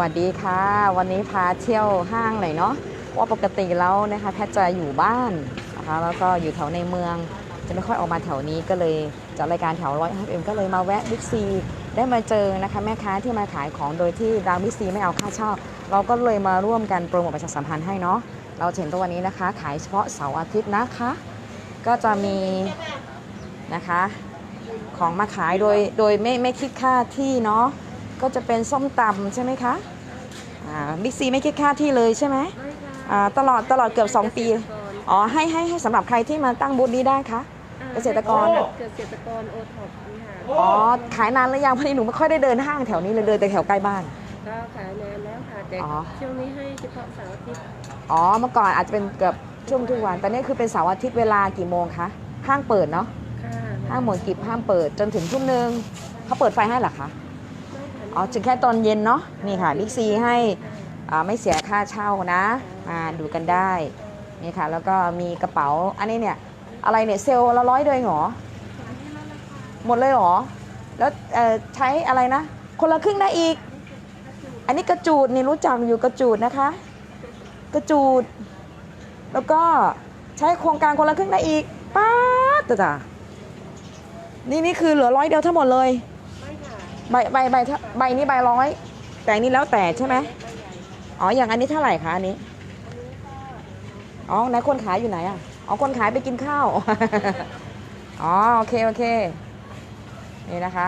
วัสดีค่ะ วันนี้พาเที่ยวห้างหน่อยเนาะว่าปกติแล้วนะคะแพทย์จะอยู่บ้านนะคะแล้วก็อยู่แถวในเมือง จะไม่ค่อยออกมาแถวนี้ก็เลยจัดรายการแถวร้อยเอ็มก็เลยมาแวะบิ๊กซีได้มาเจอนะคะแม่ค้าที่มาขายของโดยที่ร้านบิ๊กซีไม่เอาค่าเช่าเราก็เลยมาร่วมกันโปรโมทประชาสัมพันธ์ให้เนาะเราเห็นตัววันนี้นะคะ ขายเฉพาะเสาร์อาทิตย์นะคะ ก็จะมีนะคะของมาขายโดยโดยไม่ไม่คิดค่าที่เนาะ ก็จะเป็นส้มตำใช่ไหมคะอ่าบิ๊กซีไม่คิดค่าที่เลยใช่ไหมอ่าตลอดตลอดเกือบ 2 ปี อ๋อ ให้ให้ให้สำหรับใครที่มาตั้งบูธนี้ได้คะ เกษตรกร เกษตรกรโอท็อปนี่ค่ะอ๋อ ขายนานหรือยังพอดีหนูไม่ค่อยได้เดินห้างแถวนี้เลยเดินแต่แถวใกล้บ้าน ก็ขายนานแล้วค่ะแต่อ๋อช่วงนี้ให้เฉพาะเสาร์อาทิตย์ อ๋อ เมื่อก่อนอาจจะเป็นเกือบช่วงทุกวัน แต่นี่คือเป็นเสาร์อาทิตย์เวลากี่โมงคะ ห้างเปิดเนาะค่ะห้างหมวดกิบห้ามเปิดจนถึงทุ่มหนึ่งเขาเปิดไฟให้เหรอคะไม่ค่ะ อ๋อถึงแค่ตอนเย็นเนาะนี่ค่ะบิ๊กซีให้ไม่เสียค่าเช่านะมาดูกันได้นี่ค่ะแล้วก็มีกระเป๋าอันนี้เนี่ยอะไรเนี่ยเซลล์ละร้อยเดยเหรอหมดเลยเหรอ แล้วใช้อะไรนะ คนละครึ่งได้อีก อันนี้กระจูดนี่รู้จักอยู่กระจูดนะคะ กระจูด แล้วก็ใช้โครงการคนละครึ่งได้อีกป๊าดจ้ะนี่นี่คือเหลือร้อยเดียวทั้งหมดเลย ใบใบใบเท่าใบนี้ใบร้อยแต่อันนี้แล้วแต่ใช่ไหมอ๋ออย่างอันนี้เท่าไหร่คะอันนี้อ๋อไหนคนขายอยู่ไหนอะอ๋อคนขายไปกินข้าวอ๋อโอเคโอเคนี่นะคะ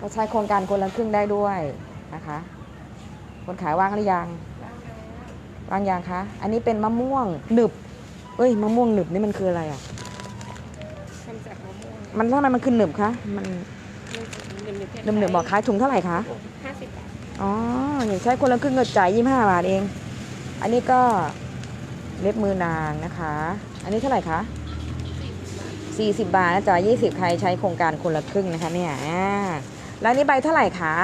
ก็ใช้โครงการคนละครึ่งได้ด้วยนะคะ คนขายว่างหรือยังว่างยังคะอันนี้เป็นมะม่วงหนึบเอ้ยมะม่วงหนึบนี่มันคืออะไรอะทำจากมะม่วงมันทำไมมันคือหนึบคะมัน หนึ่งหนึ่งหนึบหนึบบอกขายถุงเท่าไหร่คะห้าสิบบาทอ๋ออย่างใช้คนละครึ่งเงินจ่าย25บาทเอง อันนี้ก็เล็บมือนางนะคะ อันนี้เท่าไหร่คะ40บาทนะจ่าย20ใครใช้โครงการคนละครึ่งนะคะเนี่ยอ่าแล้วอันนี้ใบเท่าไหร่คะ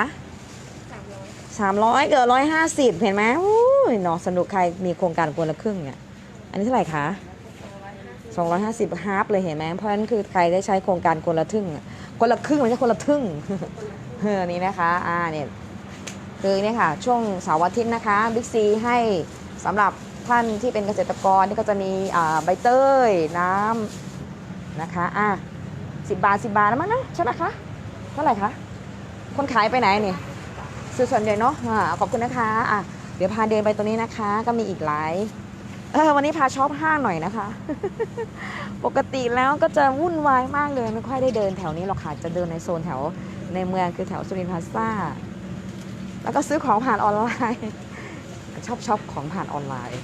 สามร้อย300เกือบ150เห็นไหมอู้ยเนาะสนุกใครมีโครงการคนละครึ่งเนี่ย อันนี้เท่าไหร่คะ 250ฮาร์ปเลยเห็นไหมเพราะฉะนั้นคือใครได้ใช้โครงการคนละครึ่งคนละครึ่งไม่ใช่คนละครึ่งเออนี่นะคะอ่าเนี่ยคือเนี่ยค่ะ ช่วงเสาร์อาทิตย์นะคะบิ๊กซีให้สำหรับท่านที่เป็นเกษตรกรนี่ก็จะมีอ่าใบเตยน้ำนะคะอะสิบบาทสิบาทแล้วมั้งนะใช่ไหมคะเท่าไหร่คะคนขายไปไหนนี่ส่วนใหญ่เนาะอ่าขอบคุณนะคะอะเดี๋ยวพาเดินไปตรงนี้นะคะ ก็มีอีกหลาย เออวันนี้พาช็อปห้างหน่อยนะคะ ปกติแล้วก็จะวุ่นวายมากเลยไม่ค่อยได้เดินแถวนี้หรอกค่ะ จะเดินในโซนแถวในเมืองคือแถวสุรินทร์พลาซ่า แล้วก็ซื้อของผ่านออนไลน์ชอบชอบของผ่านออนไลน์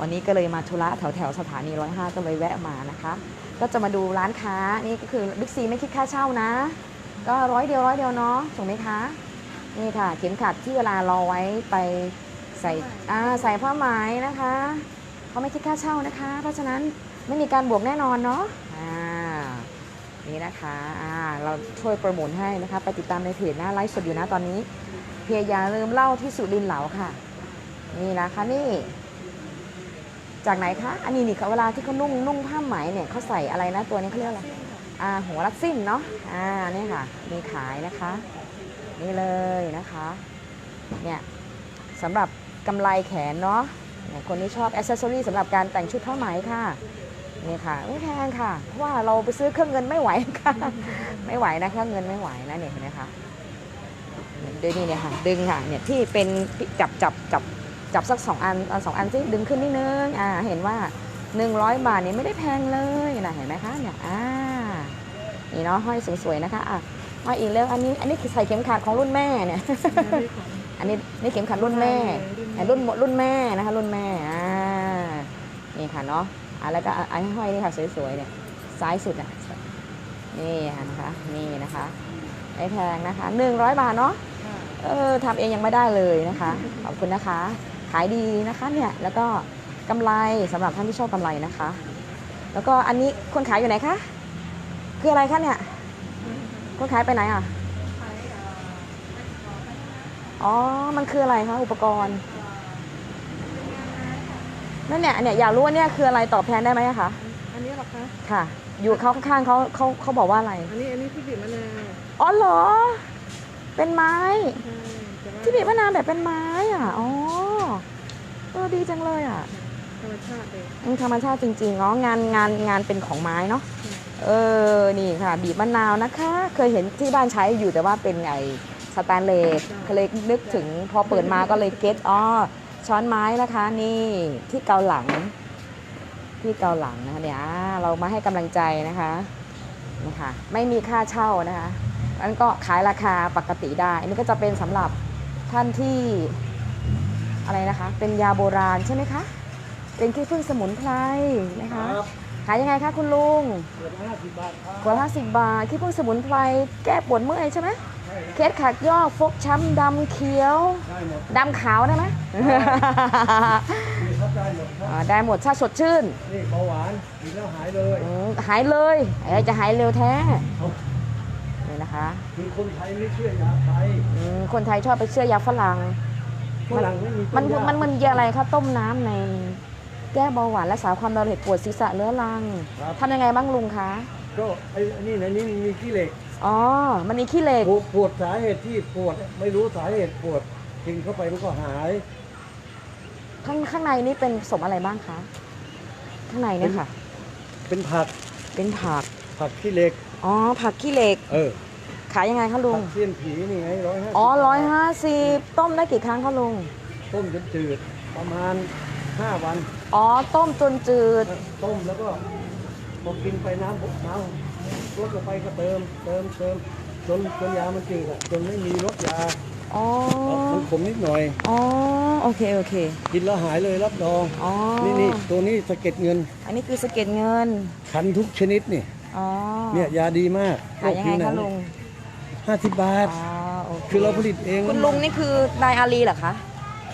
วันนี้ก็เลยมาธุระแถวแถวสถานีร้อยห้าก็เลยแวะมานะคะ ก็จะมาดูร้านค้านี่ก็คือบิ๊กซีไม่คิดค่าเช่านะ ก็ร้อยเดียวร้อยเดียวเนาะถูกไหมคะ นี่ค่ะ เข็มขัดที่เวลาเราไว้ไป ใส่อ่าใส่ผ้าไหมนะคะเขาไม่คิดค่าเช่านะคะ เพราะฉะนั้นไม่มีการบวกแน่นอนเนาะอ่านี่นะคะอ่าเราช่วยโปรโมทให้นะคะ ไปติดตามในเพจนะไลฟ์สดอยู่นะตอนนี้ เพียอย่าลืมเล่าที่สุรินเหลาค่ะ นี่นะคะนี่จากไหนคะ อันนี้นี่เขาเวลาที่เขานุ่งนุ่งผ้าไหมเนี่ยเขาใส่อะไรนะตัวนี้เขาเรียกอะไร อ่าหัวลักซิ่นเนาะ อ่านี่ค่ะ มีขายนะคะ นี่เลยนะคะ เนี่ยสำหรับ กำไลแขนเนาะเนี่ยคนที่ชอบอ c เซสซอรีสำหรับการแต่งชุดผ้าไหมค่ะนี่ค่ะไม่แพงค่ะ เพราะว่าเราไปซื้อเครื่องเงินไม่ไหวค่ะ ไม่ไหวนะเครื่องเงินไม่ไหวนะเนี่ยเห็นไหมคะดึงนี่เนี่ยค่ะ ดึงค่ะเนี่ยที่เป็นจับจับจับจับสักสองอันเอาสองอันสิดึงขึ้นนิดนึงอ่าเห็นว่า 100 บาทเนี่ยไม่ได้แพงเลยนะเห็นไหมคะเนี่ยอ่านี่เนาะห้อยสวยๆนะคะอะห้อยอีกแล้วอันนี้อันนี้คือใส่เข็มขัดของรุ่นแม่เนี่ย อันนี้นี่เข็มขัดรุ่นแม่อะรุ่นรุ่นแม่นะคะ รุ่นแม่อ่านี่ค่ะเนาะอะแล้วก็อันห้อยนี่ค่ะสวยๆเนี่ยซ้ายสุดอะนี่ค่ะนะคะนี่นะคะไม่แพงนะคะ100บาทเนาะเออทำเองยังไม่ได้เลยนะคะขอบคุณนะคะ ขายดีนะคะเนี่ยแล้วก็กำไรสำหรับท่านที่ชอบกำไรนะคะ แล้วก็อันนี้คนขายอยู่ไหนคะคืออะไรคะเนี่ยคนขายไปไหนอะ อ๋อ มันคืออะไรคะอุปกรณ์นั่นเนี่ยเนี่ยอยากรู้ว่าเนี่ยคืออะไรตอบแทนได้ไหมอะคะอันนี้เหรอคะ ค่ะ อยู่เขาข้างๆเขาเขาเขาบอกว่าอะไร อันนี้อันนี้ที่บีบมะนาวอ๋อเหรอ เป็นไม้ ใช่แต่ว่าที่บีบมะนาวแบบเป็นไม้อะ อ๋อ เออดีจังเลยอะธรรมชาติเลยอืมธรรมชาติจริงๆเนาะงานงานงานเป็นของไม้เนาะ เออ นี่ค่ะ บีบมะนาวนะคะ เคยเห็นที่บ้านใช้อยู่แต่ว่าเป็นไง สแตนเลสก็เลยนึกถึงพอเปิดมาก็เลยเก็ตอ๋อช้อนไม้นะคะ นี่ที่เกาหลัง ที่เกาหลังนะคะเนี่ยอ่าเรามาให้กำลังใจนะคะนะคะไม่มีค่าเช่านะคะอันก็ขายราคาปกติได้ อันนี้ก็จะเป็นสำหรับท่านที่อะไรนะคะ เป็นยาโบราณใช่ไหมคะ เป็นขี้ผึ้งสมุนไพรนะคะ ขายยังไงคะคุณลุงเปิดห้าสิบบาทครับขวดละสิบบาทขี้ผึ้งสมุนไพรแก้ปวดเมื่อยใช่ไหม เคสขัดยอกฟกช้ำดำเขียวได้หมดดำขาวได้ไหมมีครับได้หมดครับอ่าได้หมดถ้าสดชื่นนี่เบาหวานกินแล้วหายเลยอืมหายเลยไอ้จะหายเร็วแท้เอานี่นะคะคือคนไทยไม่เชื่อยาไทยอืมคนไทยชอบไปเชื่อยาฝรั่ง ฝรั่งไม่มีมันต้ยามันมันยาอะไรคะต้มน้ำใน แก้เบาหวานรักษาความดันโลหิตปวดศีรษะเรื้อรังครับทำยังไงบ้างลุงคะ ก็ไอ้อันนี้ในนี้มีขี้เหล็ก อ๋อ มันมีขี้เหล็ก ปวดปวดสาเหตุที่ปวดไม่รู้สาเหตุปวดกินเข้าไปมันก็หายข้างข้างในนี่เป็นผสมอะไรบ้างคะ ข้างในเนี่ยค่ะ เป็นผักเป็นผัก ผักขี้เหล็ก อ๋อ ผักขี้เหล็ก เออขายยังไงคะลุผัง กเสี้ยนผีนี่ไงร้อยห้าอ๋อร้อยห้าสิบต้มได้กี่ครั้งคะลุง ต้มจนจืดประมาณห้าวัน อ๋อ ต้มจนจืด ต้มแล้วก็พอกินไปน้ำน้ำ ลดลงไปก็เติม เติมเติมจนจนยามันจืดอะจนไม่มีรสยาอ๋อ มันขมนิดหน่อย อ๋อ โอเค โอเค กินแล้วหายเลยรับรอง อ๋อ นี่นี่ตัวนี้สะเก็ดเงิน อันนี้คือสะเก็ดเงิน คันทุกชนิดนี่ อ๋อ เนี่ยยาดีมากขายยังไงคะลุงห้าสิบบาทอ๋อโอเคคือเราผลิตเอง คุณลุงนี่คือนายอารีเหรอคะ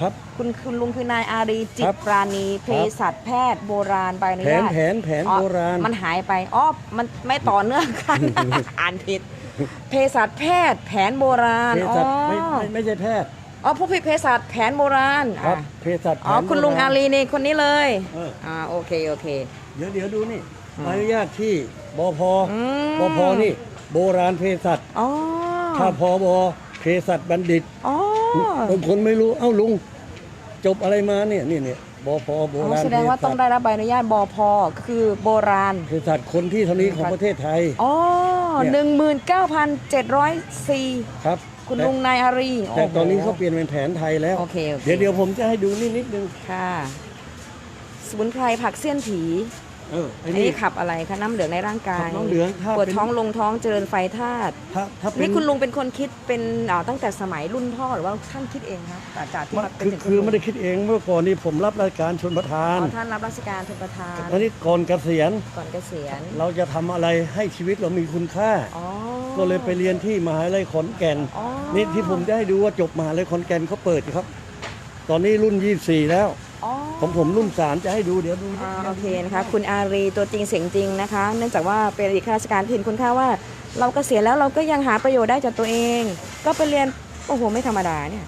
ครับ คุณคุณลุงคือนายอารีจิคตรับปราณีเภสัชแพทย์โบราณใบอนุแผนญาตแผนแผนอ๋อโบราณ มันหายไปอ๋อมันไม่ต่อเนื่องกัน อ่านผิดเภสัชแพทย์แผนโบราณเภอ๋อสัชไม่ไม่ไม่ใช่แพทย์อ๋อผู้พิเภสัชแผนโบราณครับอะเภสัชแผนอ๋อคุณลุงโบอารีนี่คนนี้เลยเอออ่าโอเคโอเค เดี๋ยวเดี๋ยวดูนี่อืมใบอนุญาตที่บพอืม บพนี่ โบราณเภสัชอ๋อถ้าพบเภสัชบัณฑิต อ๋อ บางคนไม่รู้เอ้าลุงจบอะไรมาเนี่ยนี่เนี่ยบพโบอ๋อราณแสดงว่าต้องได้รับใบอนุญาตบพคือโบราณเภสัชคนที่เท่านี้ของประเทศไทยอ๋อเนี่หนึ่ยงหมื่นเก้าพันเจ็ดร้อยสี่ครับคุณแต่ลุงนายอารีแต่โโหตอนนี้เขาเปลี่ยนเป็นแผนไทยแล้วโอเคโอเคเดี๋ยวเดี๋ยวผมจะให้ดูนี่นิดนึงค่ะสมุนไพรผักเสี้ยนผี เออไอ้อันนี่นี้ขับอะไรคะน้ำเหลืองในร่างกายขับน้ำเหลืองถ้าปวดเป็นท้องลงท้องเจริญไฟธาตุถ้าถ้าเป็นนี่คุณลุงเป็นคนคิดเป็นอ่าตั้งแต่สมัยรุ่นพ่อหรือว่าท่านคิดเองครับจากจากที่มันมาเป็นคือถึงคือณลุงไม่ได้คิดเองเมื่อก่อนนี้ผมรับรายการชนประทาอ๋นอท่านรับราชการเป็นประธานอันนี้ก่อนเกษียณก่อนเกษียณเราจะทำอะไรให้ชีวิตเรามีคุณค่า อ๋อ ก็เลยไปเรียนที่มหาลัยขอนแก่น อ๋อ นี่ที่ผมจะให้ดูว่าจบมหาลัยขอนแก่นเขาเปิดครับ ตอนนี้รุ่น 24 แล้ว อ๋อของผมรุ่น3จะให้ดูเดี๋ยวดูอ่าโอเคนะคะคุณอารีตัวจริงเสียงจริงนะคะ เนื่องจากว่าเป็นอดีตข้าราชการที่เห็นคุณค่าว่า เราเกษียณแล้วเราก็ยังหาประโยชน์ได้จากตัวเอง ก็ไปเรียนโอ้โหไม่ธรรมดาเนี่ย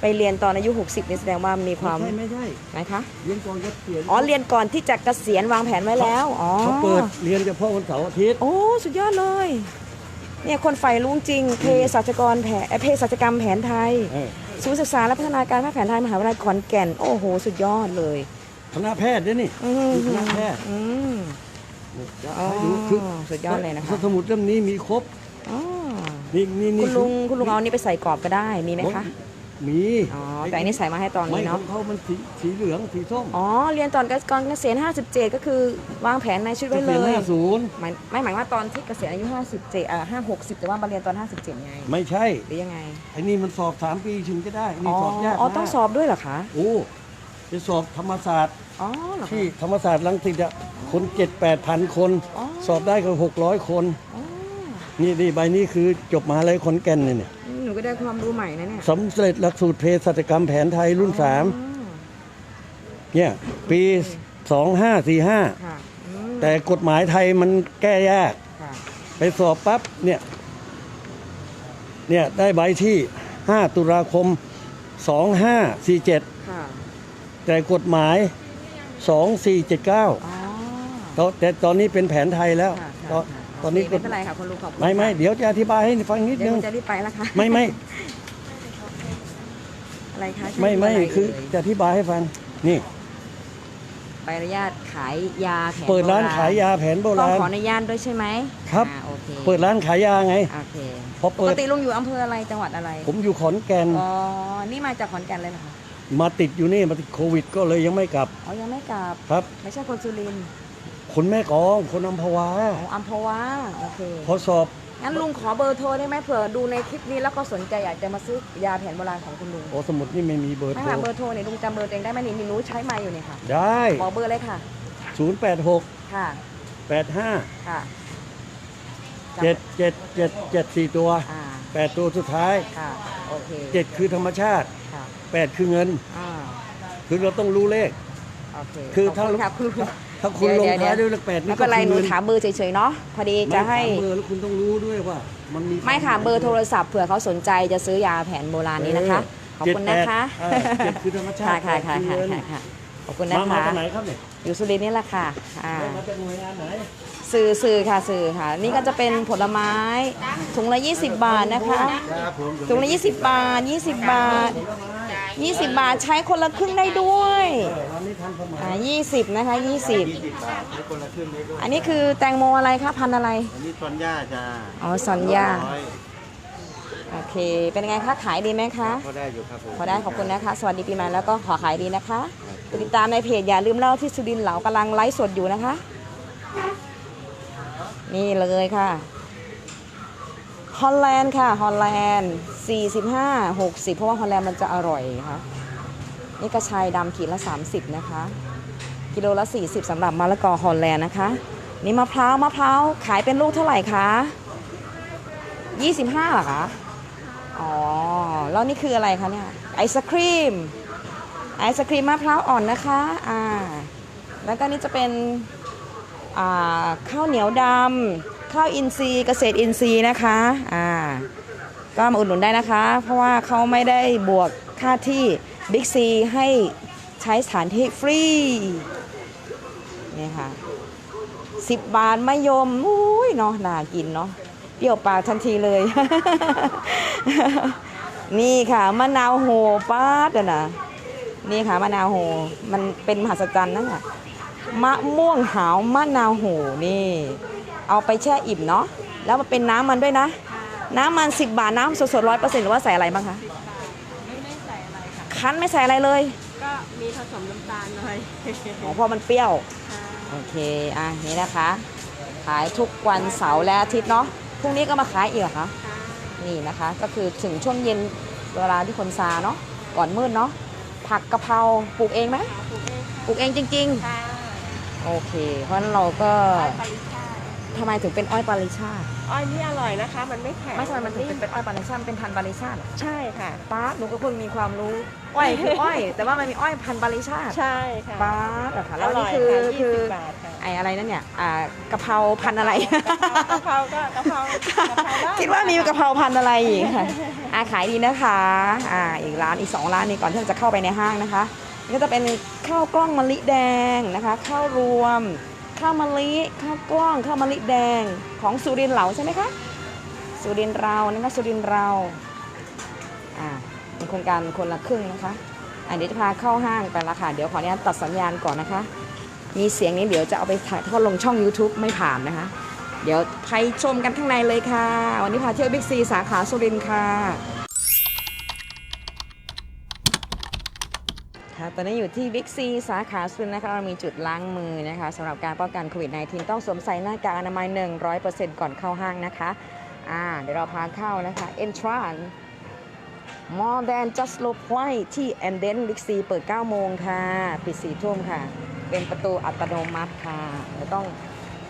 ไปเรียนตอนอายุ 60นี่แสดงว่ามีความไม่ใช่ไม่ใช่ไหนคะเรียนก่อนเกษียณอ๋อเรียนก่อนที่จะเกษียณวางแผนไว้แล้วอ๋อเขาเปิดเรียนเฉพาะวันเสาร์อาทิตย์โอ้สุดยอดเลยเนี่ยคนใฝ่รู้จริงเภสัชกรแผนเอ่อเภสัชกรรมแผนไทยเออ ศูนย์ศึกษาและพัฒนาการแพทย์แผนไทยมหาวิทยาลัยขอนแก่น โอ้โห สุดยอดเลยคณะแพทย์ด้วยนี่อืมคณะแพทย์อืม จะอ๋อให้ดูคือสุดยอดเลยนะคะ สมุดเล่มนี้มีครบ อ๋อนี่นี่นี่คุณลุงคุณลุงเอาอันนี้ไปใส่กรอบก็ได้มีไหมคะ มีอ๋อแต่อันนี้ใส่มาให้ตอนไม่นี้ขอเนาะงเขามันสีสีเหลืองสีส้มอ๋อเรียนตอนก่อนเกษียณ57 ก็คือวางแผนในชีวิตไว้เลเกษียณยห้าศูนย์หมายไม่หมายว่าตอนที่เกษียณอายุ57อ่า5 60แต่ว่ามาเรียนตอน 57ไงไม่ใช่หรือยังไงไอ้นี่มันสอบสามปีถึงจะได้อ๋นี่อสอบยากอ๋อมากต้องสอบด้วยเหรอคะโอ้จะสอบธรรมศาสตร์อ๋อเหรอคะ ที่ธรรมศาสตร์ลังสิตอะคนเจ็ดแปดพันคน อ๋อ สอบได้ก็หกร้อยคน อ๋อนี่นี่ใบนี้คือจบมหาลัยขอนแก่นเนี่ยเนี่ย หนูก็ได้ความรู้ใหม่นะเนี่ยสำเร็จหลักสูตรเภสัชกรรมแผนไทยรุ่นสามอ๋อเนี่ย ปีสองห้าสี่ห้าค่ะอืมแต่กฎหมายไทยมันแก้ยาก ค่ะไปสอบปั๊บเนี่ย เนี่ยได้ใบที่ 5 ตุลาคม 2547 ค่ะแต่กฎหมาย 2479อ๋อ ตอนแต่ตอนนี้เป็นแผนไทยแล้วค่ะตอค่ะนค่ะ ตอนนี้โเคไม่เป็นไรค่ะคุณลุงขอบคุณไม่ไม่ค่ะเดี๋ยวจะอธิบายให้ฟังนิดเดี๋ยวนึหงนูจะรีบไปแล้วค่ะไม่ไม่อะไรคะใช้ไม่ไม่เบร์ะรคือเยจะอธิบายให้ฟัง นี่ ใบอนุญาตขายยาแผนเปิดร้านโบขายยาแผนโบต้องราณ ขออนุญาตด้วยใช่ไหมครับ อ่าโอเคเปิดร้านขายยาไง โอเคพอปเปิกด ติลุงอยู่อำเภออะไรจังหวัดอะไรผมอยู่ขอนแก่น อ๋อนี่มาจากขอนแก่นเลยเหรอคะมาติดอยู่นี่มาติดโควิด ก็เลยยังไม่กลับอ๋อยังไม่กลับ ครับ ไม่ใช่คนสุรินทร์ คนแม่กลองคนอัมพวาอ๋ออัมพวาโอเคพอสอบงั้นลุงขอเบอร์โทรได้ไหมเผื่อดูในคลิปนี้แล้วก็สนใจอยากจะมาซื้อยาแผนโบราณของคุณลุงโอสมุดนี่ไม่มีเบอร์ไม่โทรค่ะเบอร์โทรเนี่ยลุงจำเบอร์ตัวเองได้ไหมนี่มีหนูใช้มาอยู่เนี่ยค่ะได้บอกเบอร์เลยค่ะ086 ค่ะ85 ค่ะ7 7 7 7 4 ตัว อ่า8 ตัวสุดท้าย ค่ะโอเค7 คือธรรมชาติ ค่ะ8 คือเงิน อ่าคือเราต้องรู้เลข โอเคคือขบถ้าณค่ะคุณลุง ถ้าคุณลงเดี๋ยวท้ายเดี๋ด้ยววยเลขแปดไม่นี่เป็นไรหนูคืองิถามเบอร์เฉยๆเนาะพอดีจะให้ไม่ถามเบอร์แล้วคุณต้องรู้ด้วยว่า มันมีไม่ค่ะเบอร์โทรศัพท์เผื่อเขาสนใจจะซื้อยาแผนโบราณนี้นะคะขอบคุณนะคะเจ็ดแปดเออเจ็ดคือธรรมชาค่ะติค่ะค่ะแปดค่ะอเงินค่ะค่ะขอบคุณนะมามาคะจากไหนครับเนี่ยอยู่สุรินทร์นี่แหละค่ะอ่ามาจากหน่วยงานไหนสื่อสื่อค่ะสื่อค่ะ นี่ก็จะเป็นผลไม้ถุงละ 20 บาทนะคะครับผมถุงละ 20 บาท 20 บาท 20 บาทใช้คนละครึ่งได้ด้วยวันนี้ทันสมัยอ่า20 นะคะ 20 บาทให้คนละครึ่งได้ด้วยอันนี้คือแตงโมอะไรคะพันธุ์อะไร อันนี้ซอนย่าจ้าอ๋อซอนยาร้อยโอเค เป็นไงคะขายดีไหมคะ ก็ได้อยู่ครับผมพอได้ขอบคุณนะคะ สวัสดีปีใหม่แล้วก็ขอขายดีนะคะติดตามในเพจอย่าลืมเล่าที่สุรินทร์เหลากำลังไลฟ์สดอยู่นะคะ นี่เลยค่ะ ฮอลแลนด์ค่ะ ฮอลแลนด์ 45 60 เพราะว่าฮอลแลนด์มันจะอร่อยค่ะ นี่กระชายดำขีดละ 30 นะคะ กิโลละ 40สำหรับมะละกอฮอลแลนด์นะคะ นี่มะพร้าว มะพร้าว ขายเป็นลูกเท่าไหร่คะ 25หรอคะ อ๋อ แล้วนี่คืออะไรคะเนี่ย ไอศครีม ไอศครีมมะพร้าวอ่อนนะคะ อ่า แล้วก็นี่จะเป็น อ่า ข้าวเหนียวดำ ข้าวอินทรีย์เกษตรอินทรีย์นะคะอ่าก็มาอุดหนุนได้นะคะ เพราะว่าเขาไม่ได้บวกค่าที่บิ๊กซีให้ใช้สถานที่ฟรีนี่ค่ะสิบบาทมะยมอุ้ยเนาะน่ากินเนาะเปรี้ยวปากทันทีเลย นี่ค่ะมะนาวโหป้าดนะนี่ค่ะมะนาวโหมันเป็นมหัศจรรย์นั่นแหะมะม่วงหาวมะนาวโหนี่ เอาไปแช่อิ่มเนาะแล้วมันเป็นน้ำมันด้วยนะ น้ำมัน 10 บาทน้ำสดๆร้อยเปอร์เซ็นต์หรือว่าใส่อะไรบ้างคะไม่ไม่ใส่อะไรค่ะคั้นไม่ใส่อะไรเลย ก็มีผสมน้ำตาลหน่อยอ๋อเพราะมันเปรี้ยวค่ะโอเคอะนี่นะคะ ขายทุกวันเสาร์และอาทิตย์เนาะพรุ่งนี้ก็มาขายอีกเหรอคะนี่นะคะก็คือถึงช่วงเย็นเวลาที่คนซาเนาะก่อนมืดเนาะผักกะเพราปลูกเองไหมปลูกเองค่ะปลูกเองจริงค่ะๆโอเค เพราะฉะนั้นเราก็ อ้อยปาริชาติทำไมถึงเป็นอ้อยปาริชาติอ้อยนี่อร่อยนะคะ มันไม่แข็งไม่ใช่มันถึงเป็นอ้อยปาริชาติมันเป็นพันธุ์ปาริชาติเหรอใช่ค่ะ ป้าดหนูก็เพิ่งมีความรู้ อ้อยคืออ้อย แต่ว่ามันมีอ้อยพันธุ์ปาริชาติใช่ค่ะป้าดเหรอคะอแล้วร่นี่อยคือค่ะคืยี่อสิบบาทค่ะไออะไรนั่นเนี่ยอ่ากะเพราพันธุ์อะไร กะเพราก็กะเพรากะเพราได้คิดว่ามีกะเพราพันธุ์อะไรอีกค่ะอ่าขายดีนะคะ อ่า อีกร้านอีกสองร้านนี้ก่อนที่เราจะเข้าไปในห้างนะคะนี่ก็จะเป็นข้าวกล้องมะลิแดงนะคะ ข้าวรวม ข้าวมะลิข้าวกล้องข้าวมะลิแดงของสุรินเหลาใช่ไหมคะสุรินเรานะคะสุรินเราอ่าเป็นโครงการคนละครึ่งนะคะอ่าเดี๋ยวจะพาเข้าห้างไปละค่ะ เดี๋ยวขออนุญาตตัดสัญญาณก่อนนะคะ มีเสียงนี้เดี๋ยวจะเอาไปถ่ายทอดลงช่อง YouTube ไม่ผ่านนะคะ เดี๋ยวไปชมกันข้างในเลยค่ะ วันนี้พาเที่ยวบิ๊กซีสาขาสุรินทร์ คะคะตอนนี้อยู่ที่บิ๊กซีสาขาสุนนะคะเรามีจุดล้างมือนะคะสำหรับการป้องกันโควิด -19 ต้องสวมใส่หน้ากากอนามัย 100%ก่อนเข้าห้างนะคะอ่าเดี๋ยวเราพาเข้านะคะ Entrance More than just low point ที่ a n d e n Big C เปิด 9 โมงค่ะ ปิด 4 ทุ่มค่ะ เป็นประตูอัตโนมัติค่ะเดี๋ยวต้อง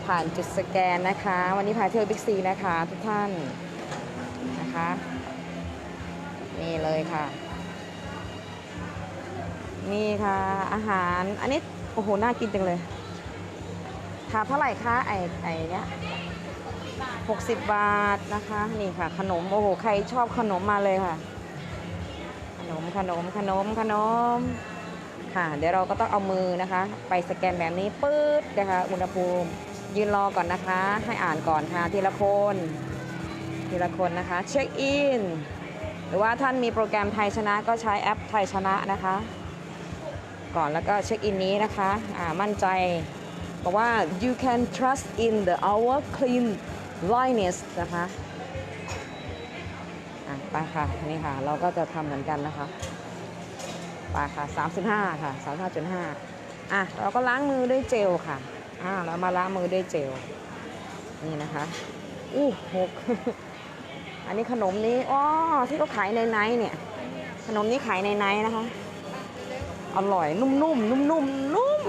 ผ่านจุดสแกนนะคะ วันนี้พาเที่ยว Big C นะคะทุกท่านนะคะ นี่เลยค่ะ นี่ค่ะ อาหารอันนี้ โอ้โห น่ากินจังเลยถาดเท่าไหร่คะไอ้ไอเนี้ย60บบาทนะคะ นี่ค่ะ ขนม โอ้โห ใครชอบขนมมาเลยค่ะ ขนมขนมขนมขนม ค่ะ เดี๋ยวเราก็ต้องเอามือนะคะ ไปสแกนแบบนี้ปื๊ดนะคะ อุณหภูมิ ยืนรอก่อนนะคะ ให้อ่านก่อนค่ะทีละคน ทีละคนนะคะ เช็คอิน หรือว่าท่านมีโปรแกรมไทยชนะก็ใช้แอปไทยชนะนะคะ ก่อนแล้วก็เช็คอินนี้นะคะอ่ามั่นใจบอกว่า you can trust in the our clean liness นะคะะไปค่ะ นี่ค่ะ เราก็จะทำเหมือนกันนะคะไปค่ะ 35 ค่ะ 35.5 อะ เราก็ล้างมือด้วยเจลค่ะ อ่าเรามาล้างมือด้วยเจล นี่นะคะ อู้หก อันนี้ขนมนี้ อ๋อ ที่เขาขายในไนท์เนี่ย ขนมนี้ขายในไนท์นะคะ อร่อยนุ่มๆนุ่มๆนุ่ม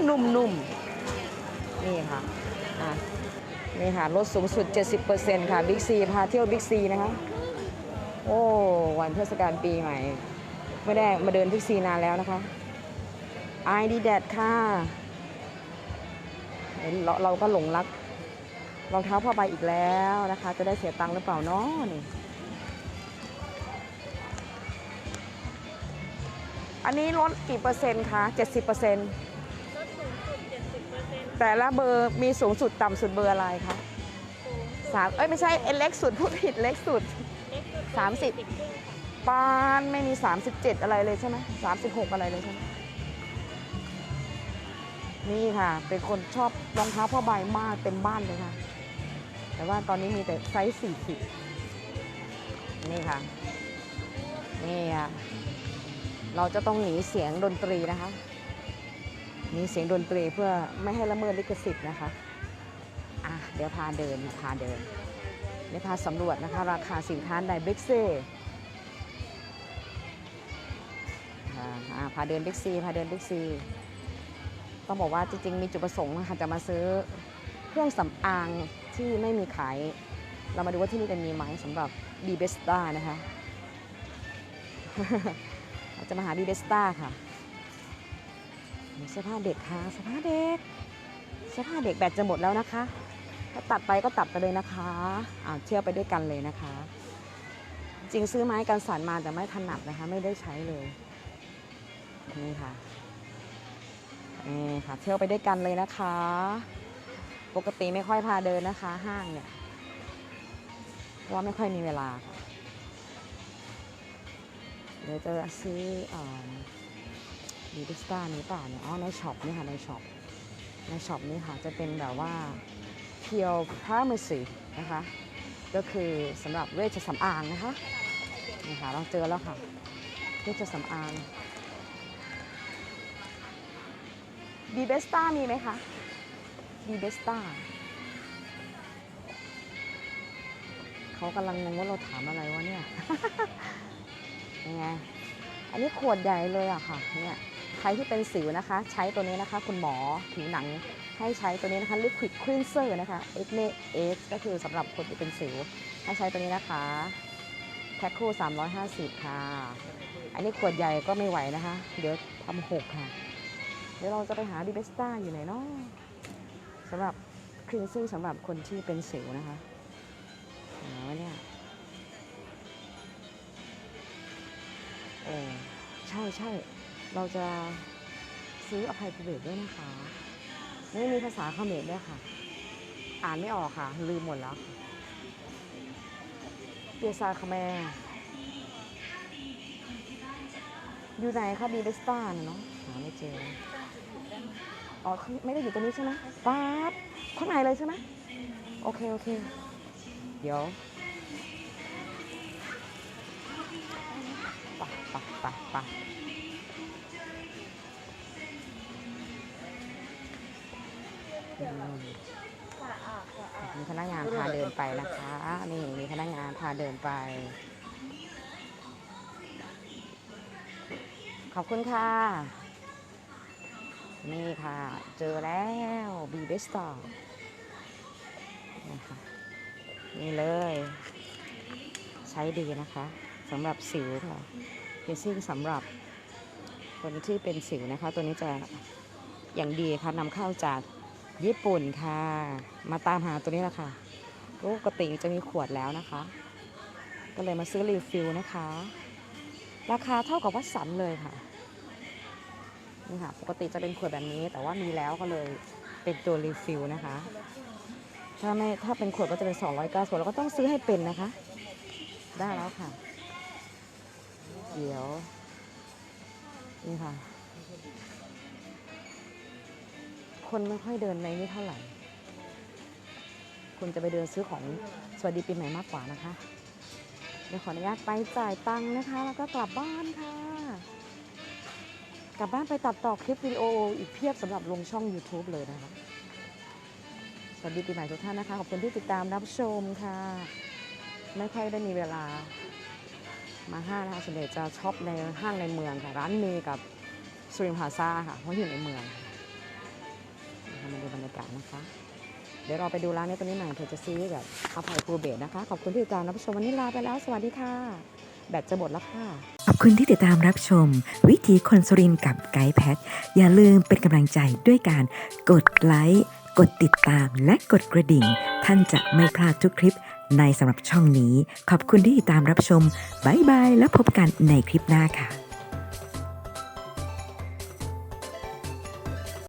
ๆนุ่มๆนี่ค่ะอะนี่ค่ะลดสูงสุด 70%ค่ะบิ๊กซีพาเที่ยวบิ๊กซีนะคะ โอ้วันเทศกาลปีใหม่ ไม่ได้มาเดินบิ๊กซีนานแล้วนะคะไอดีแดดค่ะเห็นเราเราก็หลงรักรองเท้าผ้าใบอีกแล้วนะคะ จะได้เสียตังค์หรือเปล่าเนาะนี่ อันนี้ลดกี่เปอร์เซ็นต์คะ70เปอร์เซ็นต์แต่ละเบอร์มีสูงสุดต่ำสุดเบอร์อะไรคะสามเอ้ยไม่ใช่เอ็นเล็กสุดพูดผิดเล็กสุด 30ปานไม่มี 37 อะไรเลยใช่ไหม36 อะไรเลยใช่ไหมนี่ค่ะ เป็นคนชอบรองเท้าผ้าใบมากเต็มบ้านเลยค่ะ แต่ว่าตอนนี้มีแต่ไซส์40 นี่ค่ะ นี่ค่ะ เราจะต้องหนีเสียงดนตรีนะคะ หนีเสียงดนตรีเพื่อไม่ให้ละเมิดลิขสิทธิ์นะคะ อะเดี๋ยวพาเดินพาเดินเดี๋ยวพาสำรวจนะคะ ราคาสินค้าในเบ็กเซ่อ่าพาเดินบิ๊กซีพาเดินบิ๊กซีต้องบอกว่าจริงๆ มีจุดประสงค์นะคะจะมาซื้อเครื่องสำอางที่ไม่มีขาย เรามาดูว่าที่นี่จะมีไหมสำหรับดีเบสตานะคะ เราจะมาหาดีเบสตาค่ะเสื้อผ้าเด็กค่ะเสื้อผ้าเด็กเสื้อผ้าเด็กแบตจะหมดแล้วนะคะ ถ้าตัดไปก็ตัดไปเลยนะคะอ่าเที่ยวไปด้วยกันเลยนะคะ จริงซื้อไม้กันสันมาแต่ไม่ถนัดนะคะ ไม่ได้ใช้เลยนี่ค่ะนี่ค่ะเที่ยวไปด้วยกันเลยนะคะ ปกติไม่ค่อยพาเดินนะคะ ห้างเนี่ยเพราะว่าไม่ค่อยมีเวลาค่ะ เดี๋ยวจะซื้อดีดิสตานี้เปล่าเนี่ยอ๋อในช็อปนี่ค่ะในช็อปในช็อปนี่ค่ะจะเป็นแบบว่าเพียวพาร์มซีนะคะก็คือสำหรับเวชสำอางนะคะนี่ค่ะเราเจอแล้วค่ะเวชสำอางดีเบสตามีไหมคะดีเบสตาเขากำลังงงว่าเราถามอะไรวะเนี่ย ยังไงอันนี้ขวดใหญ่เลยอะค่ะเนี่ยใครที่เป็นสิวนะคะ ใช้ตัวนี้นะคะ คุณหมอผิวหนังให้ใช้ตัวนี้นะคะ Liquid Cleanser นะคะ x n e X ก็คือสำหรับคนที่เป็นสิว ให้ใช้ตัวนี้นะคะแพ็คคู่350 ค่ะ อันนี้ขวดใหญ่ก็ไม่ไหวนะคะ เดี๋ยวทำหกค่ะ เดี๋ยวเราจะไปหาดิเบสต้าอยู่ไหนเนาะสำหรับคลีนซิ่งสำหรับคนที่เป็นสิวนะคะ ใช่ เราจะซื้ออภัยภูเบศด้วยนะคะนี่มีภาษาเขมรด้วยค่ะ อ่านไม่ออกค่ะ ลืมหมดแล้วค่ะเปียซาคาแมอยู่ไหนคะดีเบสตาเนาะหาไม่เจอ อ๋อไม่ได้อยู่ตรงนี้ใช่ไหมป๊าบข้างในเลยใช่ไหมโอเค โอเค เดี๋ยวไปไปไปไปอื มีพนักงานพาเดินไปนะคะ นี่มีพนักงานพาเดินไป ขอบคุณค่ะ นี่ค่ะ เจอแล้วบีเบสตอร์นี่ค่ะนี่เลย ใช้ดีนะคะสำหรับสิวค่ะเยซิ่งสำหรับคนที่เป็นสิวนะคะ ตัวนี้จะอย่างดีค่ะนำเข้าจาก ญี่ปุ่นค่ะ มาตามหาตัวนี้แหละค่ะปกติจะมีขวดแล้วนะคะ ก็เลยมาซื้อรีฟิลนะคะ ราคาเท่ากับวัดสันเลยค่ะ นี่ค่ะ ปกติจะเป็นขวดแบบนี้ แต่ว่ามีแล้วก็เลยเป็นตัวรีฟิลนะคะ ถ้าไม่ถ้าเป็นขวดก็จะเป็น200ก้าส่วนเราก็ต้องซื้อให้เป็นนะคะ ได้แล้วค่ะ เดี๋ยว นี่ค่ะ คนไม่ค่อยเดินในนี้เท่าไหร่ คุณจะไปเดินซื้อของสวัสดีปีใหม่มากกว่านะคะ เดี๋ยวขออนุญาตไปจ่ายตังค์นะคะ แล้วก็กลับบ้านค่ะ กลับบ้านไปตัดต่อคลิปวิดีโออีกเพียบสำหรับลงช่อง YouTube เลยนะคะ สวัสดีปีใหม่ทุกท่านนะคะ ขอบคุณที่ติดตามรับชมค่ะ ไม่ค่อยได้มีเวลามาห้างนะคะส่วนใหญ่จะช็อปในห้างในเมืองค่ะ ร้านเมกับสริมพาซาค่ะเพราะอยู่ในเมืองนะะมาดูบรรยากาศนะคะ เดี๋ยวเราไปดูร้านนี้ตัวนี้หน่อยเผื่อจะซื้อกับข้าวไผ่ครูเบสนะคะ ขอบคุณที่ติดตามรับชมวันนี้ลาไปแล้ว สวัสดีค่ะ แบตจะหมดแล้วค่ะ ขอบคุณที่ติดตามรับชม วิถีคนสุรินกับไกด์แพท อย่าลืมเป็นกำลังใจด้วยการกดไลค์ กดติดตามและกดกระดิ่ง ท่านจะไม่พลาดทุกคลิปในสำหรับช่องนี้ ขอบคุณที่ติดตามรับชมบายบาย แล้วพบกันในคลิปหน้าค่ะ